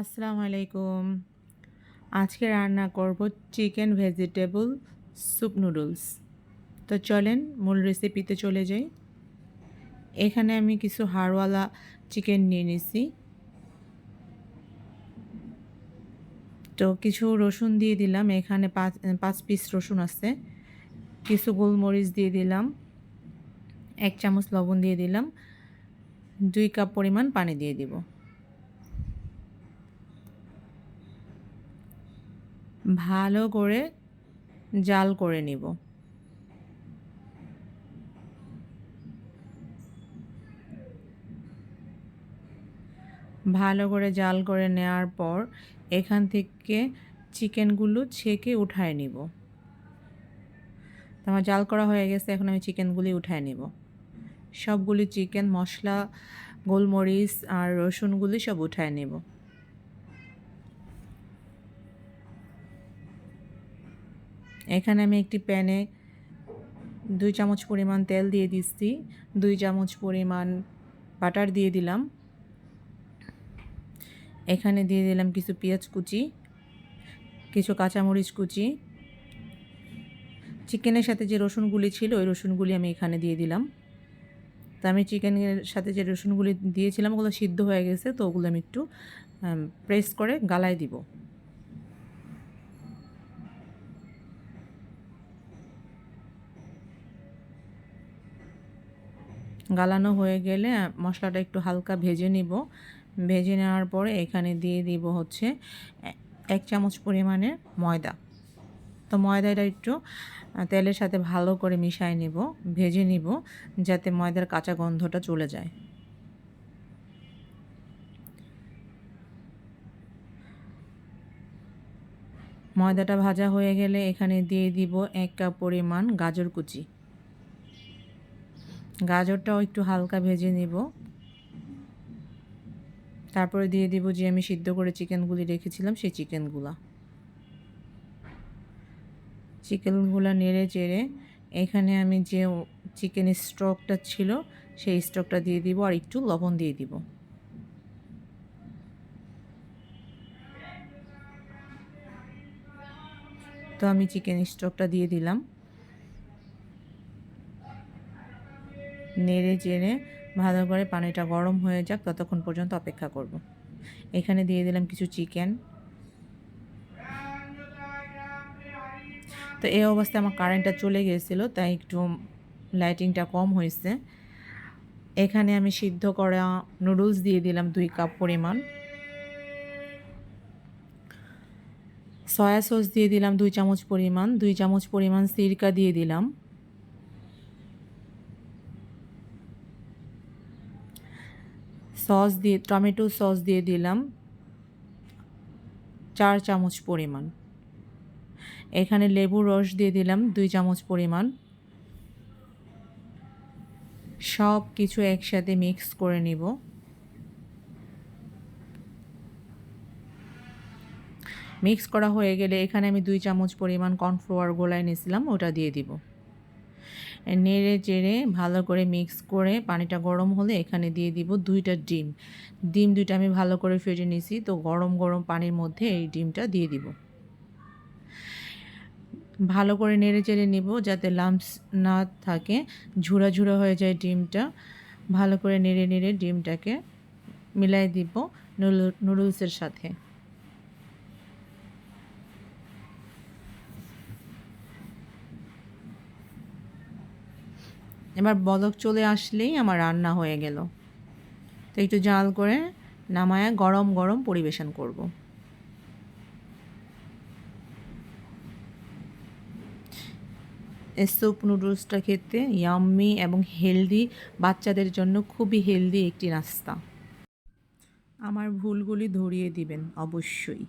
আসসালামু আলাইকুম। আজকে রান্না করব চিকেন ভেজিটেবল স্যুপ নুডলস। তো চলেন মূল রেসিপিতে চলে যাই। এখানে আমি কিছু হাড়ওয়ালা চিকেন নিয়ে নিছি। তো কিছু রসুন দিয়ে দিলাম। এখানে পাঁচ পাঁচ পিস রসুন আছে। কিছু গোলমরিচ দিয়ে দিলাম। এক চামচ লবণ দিয়ে দিলাম। দুই কাপ পরিমাণ পানি দিয়ে দিব। ভালো করে জাল করে নিব। ভালো করে জাল করে নেওয়ার পর এখান থেকে চিকেনগুলো ছেঁকে উঠায় নিব। আমার জাল করা হয়ে গেছে, এখন আমি চিকেনগুলি উঠায় নিব। সবগুলি চিকেন, মশলা, গোলমরিচ আর রসুনগুলি সব উঠায় নেব। এখানে আমি একটি প্যানে দুই চামচ পরিমাণ তেল দিয়ে দিচ্ছি। দুই চামচ পরিমাণ বাটার দিয়ে দিলাম। এখানে দিয়ে দিলাম কিছু পেঁয়াজ কুচি, কিছু কাঁচামরিচ কুচি। চিকেনের সাথে যে রসুনগুলি ছিল, ওই রসুনগুলি আমি এখানে দিয়ে দিলাম। তো আমি চিকেনের সাথে যে রসুনগুলি দিয়েছিলাম, ওগুলো সিদ্ধ হয়ে গেছে, তো ওগুলো আমি একটু প্রেস করে গালায় দিব। গালানো হয়ে গেলে মশলাটা একটু হালকা ভেজে নিব। ভেজে নেওয়ার পরে এখানে দিয়ে দিব হচ্ছে এক চামচ পরিমাণের ময়দা। তো ময়দাটা একটু তেলের সাথে ভালো করে মিশাই নিব, ভেজে নিব যাতে ময়দার কাঁচা গন্ধটা চলে যায়। ময়দাটা ভাজা হয়ে গেলে এখানে দিয়ে দিব এক কাপ পরিমাণ গাজর কুচি। গাজরটাও একটু হালকা ভেজে নিব। তারপরে দিয়ে দিব যে আমি সিদ্ধ করে চিকেনগুলি রেখেছিলাম, সেই চিকেনগুলা। চিকেনগুলো নেড়ে চেড়ে এখানে আমি যে চিকেন স্টকটা ছিল, সেই স্টকটা দিয়ে দিব আর একটু লবণ দিয়ে দিব। তো আমি চিকেন স্টকটা দিয়ে দিলাম। নেড়ে চেড়ে ভালো করে পানিটা গরম হয়ে যাক, ততক্ষণ পর্যন্ত অপেক্ষা করব। এখানে দিয়ে দিলাম কিছু চিকেন। তো এই অবস্থায় আমার কারেন্টটা চলে গিয়েছিল, তাই একটু লাইটিংটা কম হয়েছে। এখানে আমি সিদ্ধ করা নুডলস দিয়ে দিলাম দুই কাপ পরিমাণ। সয়া সস দিয়ে দিলাম দুই চামচ পরিমাণ, দুই চামচ পরিমাণ সিরকা দিয়ে দিলাম। সস দিয়ে, টমেটো সস দিয়ে দিলাম। চার চামচ পরিমাণ। এখানে লেবুর রস দিয়ে দিলাম দুই চামচ পরিমাণ। সব কিছু একসাথে মিক্স করে নিব। মিক্স করা হয়ে গেলে এখানে আমি দুই চামচ পরিমাণ কর্নফ্লাওয়ার গোলায় নিয়েছিলাম, ওটা দিয়ে দিব। নেড়ে চেড়ে ভালো করে মিক্স করে পানিটা গরম হলে এখানে দিয়ে দিব দুইটা ডিম। ডিম দুইটা আমি ভালো করে ফেটে নিছি, তো গরম গরম পানির মধ্যে এই ডিমটা দিয়ে দিব। ভালো করে নেড়ে চেড়ে নিব যাতে লাম্পস না থাকে ঝুড়া ঝুড়া হয়ে যায় ডিমটা। ভালো করে নেড়ে নেড়ে ডিমটাকে মিলাই দিব নুডলসের সাথে। এবার বলক চলে আসলেই আমার রান্না হয়ে গেল। তো একটু জাল করে নামায়া গরম গরম পরিবেশন করব। স্যুপ নুডলসটা খেতে ইয়াম্মি এবং হেলদি বাচ্চাদের জন্য খুবই হেলদি একটি নাস্তা। আমার ভুলগুলি ধরিয়ে দিবেন, অবশ্যই।